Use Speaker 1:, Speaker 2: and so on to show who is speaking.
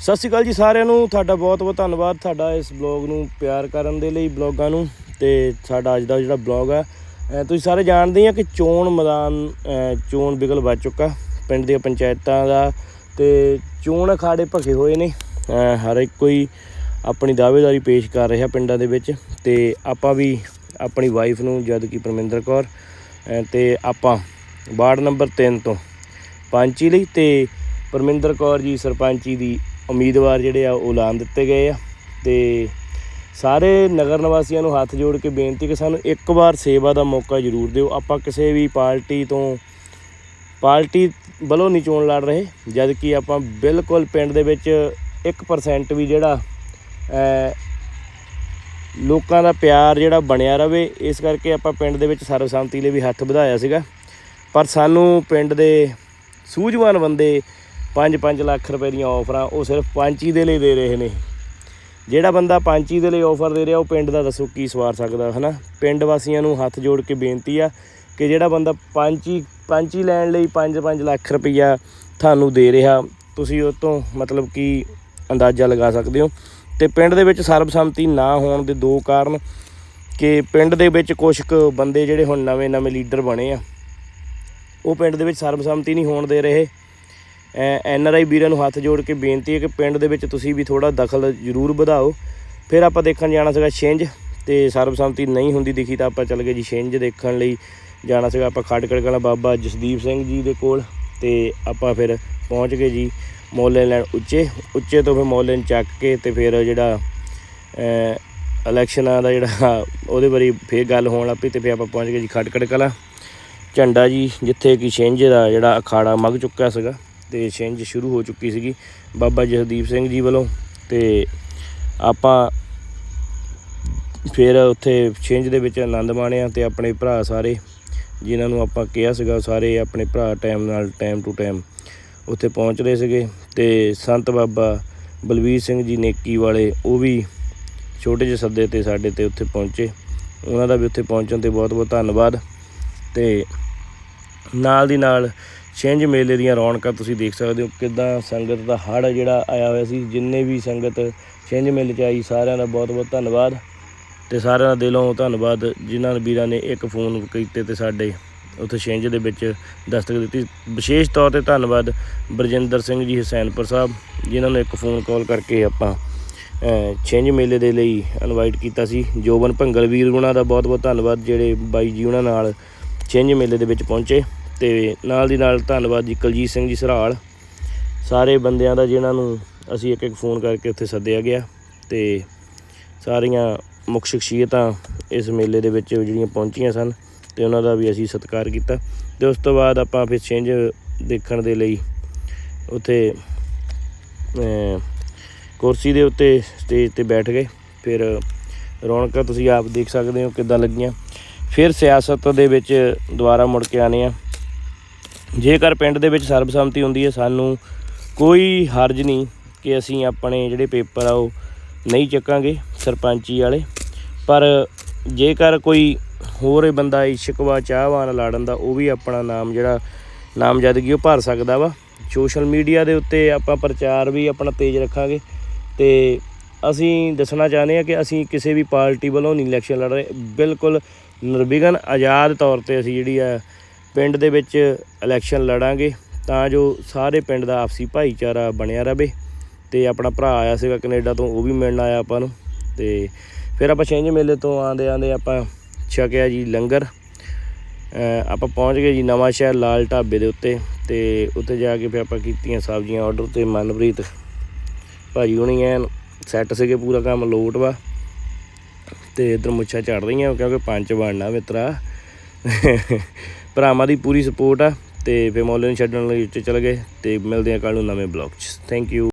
Speaker 1: ਸਤਿ ਸ਼੍ਰੀ ਅਕਾਲ ਜੀ ਸਾਰਿਆਂ ਨੂੰ। ਤੁਹਾਡਾ ਬਹੁਤ ਬਹੁਤ ਧੰਨਵਾਦ ਤੁਹਾਡਾ ਇਸ ਬਲੌਗ ਨੂੰ ਪਿਆਰ ਕਰਨ ਦੇ ਲਈ ਬਲੌਗਾਂ ਨੂੰ ਤੇ ਸਾਡਾ ਅੱਜ ਦਾ ਜਿਹੜਾ ਬਲੌਗ ਆ ਤੁਸੀਂ ਸਾਰੇ ਜਾਣਦੇ ਆ ਕਿ ਚੋਣ ਮੈਦਾਨ ਚੋਣ ਬਿਗਲ ਵੱਜ ਚੁੱਕਾ। ਪਿੰਡ ਦੀਆਂ ਪੰਚਾਇਤਾਂ ਦਾ ਤੇ ਚੋਣ ਅਖਾੜੇ ਭਖੇ ਹੋਏ ਨੇ। ਹਰ ਇੱਕ ਕੋਈ ਆਪਣੀ ਦਾਅਵੇਦਾਰੀ ਪੇਸ਼ ਕਰ ਰਿਹਾ ਪਿੰਡਾਂ ਦੇ ਵਿੱਚ ਤੇ ਆਪਾਂ ਵੀ ਆਪਣੀ ਵਾਈਫ ਨੂੰ ਜਦ ਕਿ ਪਰਮਿੰਦਰ ਕੌਰ, ਅਹ ਤੇ ਆਪਾਂ ਵਾਰਡ ਨੰਬਰ 3 ਤੋਂ ਪੰਚੀ ਲਈ ਤੇ ਪਰਮਿੰਦਰ ਕੌਰ ਜੀ ਸਰਪੰਚੀ ਦੀ ਉਮੀਦਵਾਰ ਜਿਹੜੇ ਆ ਉਹ ਐਲਾਨ ਦਿੱਤੇ ਗਏ ਆ ਤੇ ਸਾਰੇ ਨਗਰ ਨਿਵਾਸੀਆਂ ਨੂੰ ਹੱਥ ਜੋੜ ਕੇ ਬੇਨਤੀ ਕਿ ਸਾਨੂੰ ਇੱਕ ਵਾਰ ਸੇਵਾ ਦਾ ਮੌਕਾ ਜ਼ਰੂਰ ਦਿਓ। ਆਪਾਂ ਕਿਸੇ ਵੀ ਪਾਰਟੀ ਤੋਂ ਪਾਰਟੀ ਵੱਲੋਂ ਨਹੀਂ ਚੋਣ ਲੜ ਰਹੇ ਜਦ ਕਿ ਆਪਾਂ ਬਿਲਕੁਲ ਪਿੰਡ ਦੇ ਵਿੱਚ 1% ਵੀ ਜਿਹੜਾ ਲੋਕਾਂ ਦਾ ਪਿਆਰ ਜਿਹੜਾ ਬਣਿਆ ਰਵੇ, ਇਸ ਕਰਕੇ ਆਪਾਂ ਪਿੰਡ ਦੇ ਵਿੱਚ ਸਰਬਸੰਮਤੀ ਲਈ ਵੀ ਹੱਥ ਵਧਾਇਆ ਸੀਗਾ। ਪਰ ਸਾਨੂੰ ਪਿੰਡ ਦੇ ਸੂਝਵਾਨ ਬੰਦੇ 5-5 ਲੱਖ ਰੁਪਏ ਦੀਆਂ ਆਫਰਾਂ ਉਹ ਸਿਰਫ ਪੰਚੀ ਦੇ ਲਈ ਦੇ ਰਹੇ ਨੇ। ਜਿਹੜਾ ਬੰਦਾ ਪੰਚੀ ਦੇ ਲਈ ਆਫਰ ਦੇ ਰਿਹਾ, ਉਹ ਪਿੰਡ ਦਾ ਦੱਸੋ ਕੀ ਸਵਾਰ ਸਕਦਾ, ਹਨਾ? ਪਿੰਡ ਵਾਸੀਆਂ ਨੂੰ ਹੱਥ ਜੋੜ ਕੇ ਬੇਨਤੀ ਆ ਕਿ ਜਿਹੜਾ ਬੰਦਾ ਪੰਚੀ ਪੰਚੀ ਲੈਣ ਲਈ 5-5 ਲੱਖ ਰੁਪਈਆ ਤੁਹਾਨੂੰ ਦੇ ਰਿਹਾ, ਤੁਸੀਂ ਉਹ ਤੋਂ ਮਤਲਬ ਕਿ ਅੰਦਾਜ਼ਾ ਲਗਾ ਸਕਦੇ ਹੋ। ਤੇ ਪਿੰਡ ਦੇ ਵਿੱਚ ਸਰਬਸੰਮਤੀ ਨਾ ਹੋਣ ਦੇ ਦੋ ਕਾਰਨ ਕਿ ਪਿੰਡ ਦੇ ਵਿੱਚ ਕੁਝ ਕੁ ਬੰਦੇ ਜਿਹੜੇ ਹੁਣ ਨਵੇਂ-ਨਵੇਂ ਲੀਡਰ ਬਣੇ ਆ, ਉਹ ਪਿੰਡ ਦੇ ਵਿੱਚ ਸਰਬਸੰਮਤੀ ਨਹੀਂ ਹੋਣ ਦੇ ਰਹੇ। ਐਨ ਆਰ ਆਈ ਵੀਰਾਂ ਨੂੰ ਹੱਥ ਜੋੜ ਕੇ ਬੇਨਤੀ ਹੈ ਕਿ ਪਿੰਡ ਦੇ ਵਿੱਚ ਤੁਸੀਂ ਵੀ ਥੋੜਾ ਦਖਲ ਜ਼ਰੂਰ ਵਧਾਓ। ਫਿਰ ਆਪਾਂ ਦੇਖਣ ਜਾਣਾ ਸੀਗਾ ਛਿੰਝ ਤੇ ਸਰਬਸੰਮਤੀ ਨਹੀਂ ਹੁੰਦੀ ਦਿਖੀ ਤਾਂ ਆਪਾਂ ਚੱਲ ਗਏ ਜੀ ਛਿੰਝ ਦੇਖਣ ਲਈ। ਜਾਣਾ ਸੀਗਾ ਆਪਾਂ ਖਟਕੜ ਵਾਲਾ ਬਾਬਾ ਜਸਦੀਪ ਸਿੰਘ ਜੀ ਦੇ ਕੋਲ ਤੇ ਆਪਾਂ ਫਿਰ ਪਹੁੰਚ ਗਏ ਜੀ ਮੌਲੇ ਲੈਣ ਉੱਚੇ। ਉੱਚੇ ਤੋਂ ਫਿਰ ਮੌਲੇ ਨੂੰ ਚੱਕ ਕੇ ਤੇ ਫਿਰ ਜਿਹੜਾ ਇਲੈਕਸ਼ਨਾਂ ਦਾ ਜਿਹੜਾ ਉਹਦੇ ਬਾਰੇ ਫੇਰ ਗੱਲ ਹੋਣ ਲੱਗ ਪਈ ਤੇ ਫਿਰ ਆਪਾਂ ਪਹੁੰਚ ਗਏ ਜੀ ਖਟਕੜ ਕਲਾ। ਝੰਡਾ ਜੀ ਜਿੱਥੇ ਕਿ ਛਿੰਝ ਦਾ ਜਿਹੜਾ ਅਖਾੜਾ ਮੱਗ ਚੁੱਕਾ ਸੀਗਾ। ਤੇ ਛਿੰਝ ਸ਼ੁਰੂ ਹੋ ਚੁੱਕੀ ਸੀਗੀ ਬਾਬਾ ਜਸਦੀਪ ਸਿੰਘ ਜੀ ਵੱਲੋਂ ਤੇ ਆਪਾਂ ਫਿਰ ਉੱਥੇ ਛਿੰਝ ਦੇ ਵਿੱਚ ਆਨੰਦ ਮਾਣਿਆ ਤੇ ਆਪਣੇ ਭਰਾ ਸਾਰੇ, ਜਿਨ੍ਹਾਂ ਨੂੰ ਆਪਾਂ ਕਿਹਾ ਸੀਗਾ ਸਾਰੇ ਆਪਣੇ ਭਰਾ ਟਾਈਮ ਨਾਲ ਟਾਈਮ ਟੂ ਟਾਈਮ ਉੱਥੇ ਪਹੁੰਚ ਰਹੇ ਸੀਗੇ ਤੇ ਸੰਤ ਬਾਬਾ ਬਲਵੀਰ ਸਿੰਘ ਜੀ ਨੇਕੀ ਵਾਲੇ ਉਹ ਵੀ ਛੋਟੇ ਜਿਹੇ ਸੱਦੇ ਤੇ ਸਾਡੇ ਤੇ ਉੱਥੇ ਪਹੁੰਚੇ। ਉਹਨਾਂ ਦਾ ਵੀ ਉੱਥੇ ਪਹੁੰਚਣ ਤੇ ਬਹੁਤ ਬਹੁਤ ਧੰਨਵਾਦ ਤੇ ਨਾਲ ਦੀ ਨਾਲ ਛਿੰਝ ਮੇਲੇ ਦੀਆਂ ਰੌਣਕਾਂ ਤੁਸੀਂ ਦੇਖ ਸਕਦੇ ਹੋ ਕਿਦਾਂ ਸੰਗਤ ਦਾ ਹੜ ਜਿਹੜਾ ਆਇਆ ਹੋਇਆ ਸੀ, ਜਿੰਨੇ ਵੀ ਸੰਗਤ ਛਿੰਝ ਮੇਲੇ 'ਚ ਆਈ, ਸਾਰਿਆਂ ਦਾ ਬਹੁਤ ਬਹੁਤ ਧੰਨਵਾਦ ਤੇ ਸਾਰਿਆਂ ਦਾ ਦਿਲੋਂ ਧੰਨਵਾਦ, ਜਿਨ੍ਹਾਂ ਵੀਰਾਂ ਨੇ ਇੱਕ ਫੋਨ ਕੀਤੇ ਤੇ ਸਾਡੇ ਉੱਥੇ ਛਿੰਝ ਦੇ ਵਿੱਚ ਦਸਤਕ ਦਿੱਤੀ। ਵਿਸ਼ੇਸ਼ ਤੌਰ ਤੇ ਧੰਨਵਾਦ ਬਰਜਿੰਦਰ ਸਿੰਘ ਜੀ ਹੁਸੈਨਪੁਰ ਸਾਹਿਬ, ਜਿਨ੍ਹਾਂ ਨੂੰ ਇੱਕ ਫੋਨ ਕਾਲ ਕਰਕੇ ਆਪਾਂ ਛਿੰਝ ਮੇਲੇ ਦੇ ਲਈ ਇਨਵਾਈਟ ਕੀਤਾ ਸੀ। ਜੋਬਨ ਭੰਗਲ ਵੀਰ ਉਹਨਾਂ ਦਾ ਬਹੁਤ ਬਹੁਤ ਧੰਨਵਾਦ, ਜਿਹੜੇ ਬਾਈ ਜੀ ਉਹਨਾਂ ਨਾਲ ਛਿੰਝ ਮੇਲੇ ਦੇ ਵਿੱਚ ਪਹੁੰਚੇ। ਤੇ ਨਾਲ ਦੀ ਨਾਲ ਧੰਨਵਾਦ ਜੀ ਕੁਲਜੀਤ ਸਿੰਘ ਜੀ ਸਰਾਲ। ਸਾਰੇ ਬੰਦਿਆਂ ਦਾ ਜਿਨ੍ਹਾਂ ਨੂੰ ਅਸੀਂ ਇੱਕ ਇੱਕ ਫੋਨ ਕਰਕੇ ਉੱਥੇ ਸੱਦਿਆ ਗਿਆ ਤੇ ਸਾਰੀਆਂ ਮੁੱਖ ਸ਼ਖਸੀਅਤਾਂ ਇਸ ਮੇਲੇ ਦੇ ਵਿੱਚ ਜਿਹੜੀਆਂ ਪਹੁੰਚੀਆਂ ਸਨ ਤੇ ਉਹਨਾਂ ਦਾ ਵੀ ਅਸੀਂ ਸਤਿਕਾਰ ਕੀਤਾ ਤੇ ਉਸ ਤੋਂ ਬਾਅਦ ਆਪਾਂ ਫਿਰ ਛਿੰਝ ਦੇਖਣ ਦੇ ਲਈ ਉੱਥੇ ਕੁਰਸੀ ਦੇ ਉੱਤੇ ਸਟੇਜ ਤੇ ਬੈਠ ਗਏ। ਫਿਰ ਰੌਣਕਾਂ ਤੁਸੀਂ ਆਪ ਦੇਖ ਸਕਦੇ ਹੋ ਕਿੱਦਾਂ ਲੱਗੀਆਂ। ਫਿਰ ਸਿਆਸਤ ਦੇ ਵਿੱਚ ਦੁਬਾਰਾ ਮੁੜ ਕੇ ਆਨੇ ਆ ਜੇਕਰ ਪਿੰਡ ਦੇ ਵਿੱਚ ਸਰਬਸੰਮਤੀ ਹੁੰਦੀ ਹੈ, ਸਾਨੂੰ ਕੋਈ ਹਰਜ ਨਹੀਂ ਕਿ ਅਸੀਂ ਆਪਣੇ ਜਿਹੜੇ ਪੇਪਰ ਆ, ਉਹ ਨਹੀਂ ਚੱਕਾਂਗੇ, ਸਰਪੰਚੀ ਵਾਲੇ। ਪਰ ਜੇਕਰ ਕੋਈ ਹੋਰ ਇਹ ਬੰਦਾ ਇਸ਼ਕਵਾ ਚਾਹਵਾਨ ਲਾੜਨ ਦਾ, ਉਹ ਵੀ ਆਪਣਾ ਨਾਮ ਜਿਹੜਾ ਨਾਮਜ਼ਦਗੀ ਉਹ ਭਰ ਸਕਦਾ ਵਾ। ਸੋਸ਼ਲ ਮੀਡੀਆ ਦੇ ਉੱਤੇ ਆਪਾਂ ਪ੍ਰਚਾਰ ਵੀ ਆਪਣਾ ਤੇਜ਼ ਰੱਖਾਂਗੇ ਤੇ ਅਸੀਂ ਦੱਸਣਾ ਚਾਹੁੰਦੇ ਹਾਂ ਕਿ ਅਸੀਂ ਕਿਸੇ ਵੀ ਪਾਰਟੀ ਵੱਲੋਂ ਨਹੀਂ ਇਲੈਕਸ਼ਨ ਲੜ ਰਹੇ। ਬਿਲਕੁਲ ਨਿਰਵਿਘਨ, ਆਜ਼ਾਦ ਤੌਰ ਤੇ ਅਸੀਂ ਜਿਹੜੀ ਆ ਪਿੰਡ ਦੇ ਵਿੱਚ ਇਲੈਕਸ਼ਨ ਲੜਾਂਗੇ, ਤਾਂ ਜੋ ਸਾਰੇ ਪਿੰਡ ਦਾ ਆਪਸੀ ਭਾਈਚਾਰਾ ਬਣਿਆ ਰਵੇ ਤੇ ਆਪਣਾ ਭਰਾ ਆਇਆ ਸੀਗਾ ਕੈਨੇਡਾ ਤੋਂ, ਉਹ ਵੀ ਮਿਲਣ ਆਇਆ ਆਪਾਂ ਨੂੰ। ਤੇ ਫਿਰ ਆਪਾਂ ਛਿੰਝ ਮੇਲੇ ਤੋਂ ਆਂਦੇ ਆਂਦੇ ਆਪਾਂ ਛਕਿਆ ਜੀ ਲੰਗਰ। ਆਪਾਂ ਪਹੁੰਚ ਗਏ ਜੀ ਨਵਾਂ ਸ਼ਹਿਰ ਲਾਲ ਢਾਬੇ ਦੇ ਉੱਤੇ ਤੇ ਉੱਥੇ ਜਾ ਕੇ ਫਿਰ ਆਪਾਂ ਕੀਤੀਆਂ ਸਬਜ਼ੀਆਂ ਆਰਡਰ ਤੇ ਮਨਪ੍ਰੀਤ ਭਾਜੀ ਹੁਣੀ ਐਨ ਸੈੱਟ ਸੀਗੇ ਪੂਰਾ ਕੰਮ ਲੋਟ ਵਾ। ਤੇ ਇਧਰ ਮੁੱਛਾਂ ਚੜ ਰਹੀਆਂ ਕਿਉਂਕਿ ਪੰਜ ਬਣਨਾ ਮਿੱਤਰਾ। ਭਰਾਵਾਂ ਦੀ ਪੂਰੀ ਸਪੋਰਟ ਆ ਤੇ ਫਿਰ ਮੌਲੇ ਨੂੰ ਛੱਡਣ ਲਈ ਉੱਤੇ ਚਲੇ ਗਏ ਤੇ ਮਿਲਦੇ ਆ ਕੱਲ ਨੂੰ ਨਵੇਂ ਬਲੌਗ 'ਚ। Thank you